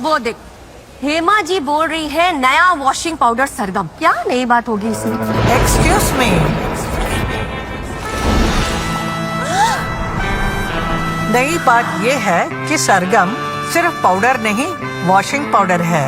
वो देख हेमा जी बोल रही है नया वॉशिंग पाउडर सरगम। क्या नई बात होगी इसमें? एक्सक्यूज मी नई बात यह है कि सरगम सिर्फ़ पाउडर नहीं वॉशिंग पाउडर है।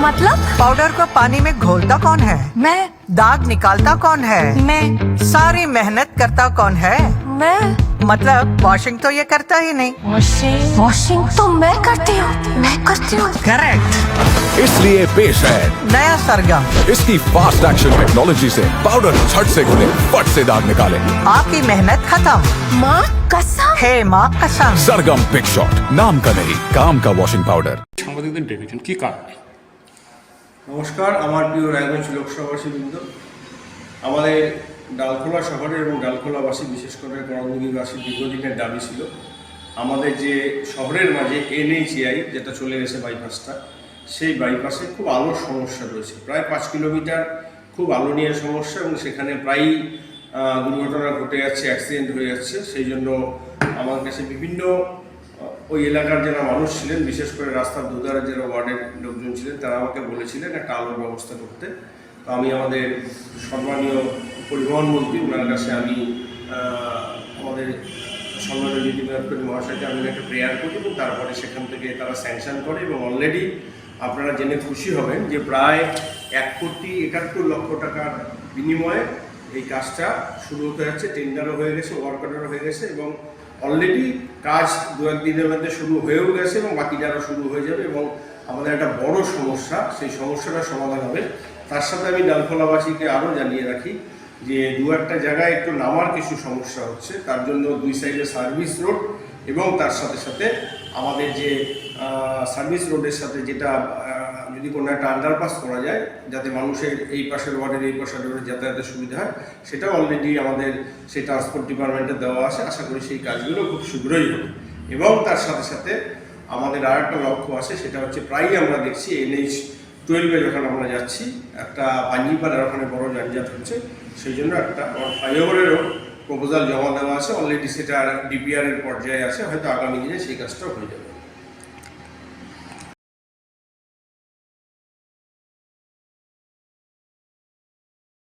मतलब? पाउडर को पानी में घोलता कौन है? मैं दाग निकालता कौन है? मैं सारी मेहनत करता कौन है? मैं मतलब वॉशिंग तो ये करता ही नहीं वॉशिंग वॉशिंग तो मैं करती हूँ मैं करती हूँ करेक्ट इसलिए पेश है नया सरगम इसकी फास्ट एक्शन टेक्नोलॉजी से पाउडर झट से घुले फट से दाग निकाले आपकी मेहनत खत्म माँ कसम हे माँ कसम सरगम पिक शॉट नाम का नहीं काम का वॉशिंग पाउडर সাংবাদিকদের ডেকেছেন কি কারণে নমস্কার আমার প্রিয় রায়গঞ্জ লোকসভাবাসী বৃন্দ আমাদের ডালখোলা শহরের এবং ডালখোলাবাসী বিশেষ করে করণদিঘিবাসীর দীর্ঘদিনের দাবি ছিল। আমাদের যে শহরের মাঝে এনএইচএআই যেটা চলে গেছে বাইপাসটা, সেই বাইপাসে খুব আলোর সমস্যা রয়েছে। প্রায় পাঁচ কিলোমিটার খুব আলো নিয়ে সমস্যা এবং সেখানে প্রায়ই দুর্ঘটনা ঘটে যাচ্ছে, অ্যাক্সিডেন্ট হয়ে যাচ্ছে। সেই জন্য আমার কাছে বিভিন্ন ওই এলাকার যারা মানুষ ছিলেন, বিশেষ করে রাস্তার দুধারে যারা ওয়ার্ডের লোকজন ছিলেন, তারা আমাকে বলেছিলেন একটা আলোর ব্যবস্থা করতে। তো আমি আমাদের সম্মানীয় পরিবহন মন্ত্রী ওনার কাছে আমি আমাদের সম্মানীয় নীতি মেয়র মহাশয়কে আমি একটা প্রেয়ার করি এবং তারপরে সেখান থেকে তারা স্যাংশন করে এবং অলরেডি আপনারা জেনে খুশি হবেন যে প্রায় এক কোটি একাত্তর লক্ষ টাকার বিনিময়ে এই কাজটা শুরু হতে যাচ্ছে টেন্ডারও হয়ে গেছে ওয়ার্ক অর্ডারও হয়ে গেছে এবং অলরেডি কাজ দু একদিনের মধ্যে শুরু হয়েও গেছে এবং বাকিটারও শুরু হয়ে যাবে এবং আমাদের একটা বড় সমস্যা, সেই সমস্যাটা সমাধান হবে। তার সাথে আমি ডালখোলাবাসীকে আরও জানিয়ে রাখি যে দু একটা জায়গায় একটু নামার কিছু সমস্যা হচ্ছে, তার জন্য দুই সাইডে সার্ভিস রোড এবং তার সাথে সাথে আমাদের যে সার্ভিস রোডের সাথে যেটা যদি কোনো একটা আন্ডারপাস করা যায়, যাতে মানুষের এই পাশের ওয়ার্ডের এই পাশের ওয়ার্ডের যাতায়াতের সুবিধা হয় সেটাও অলরেডি আমাদের সেই ট্রান্সপোর্ট ডিপার্টমেন্টে দেওয়া আছে। আশা করি সেই কাজগুলো খুব শীঘ্রই হবে। এবং তার সাথে সাথে আমাদের আর একটা লক্ষ্য আছে, সেটা হচ্ছে প্রায়ই আমরা দেখছি এনএইচ টুয়েলভে যখন আমরা যাচ্ছি। একটা পাঞ্জিপাড়ার ওখানে বড় যানজাত হচ্ছে। সেই জন্য একটা ফ্লাইওভারেরও প্রপোজাল জমা দেওয়া আছে। অলরেডি সেটা ডিপিআরের পর্যায়ে আছে। হয়তো আগামী দিনে সেই কাজটাও হয়ে যাবে।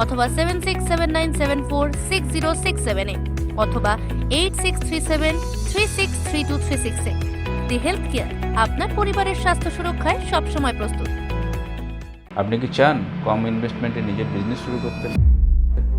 অথবা seven six seven nine seven four six zero six সেভেনে অথবা eight six three seven three six three two three সিক্সে দি হেলথ কেয়ার আপনার পরিবারের স্বাস্থ্য সুরক্ষায় সবসময় প্রস্তুত। আপনি কি চান কম ইনভেস্টমেন্টে নিজের বিজনেস শুরু করতে?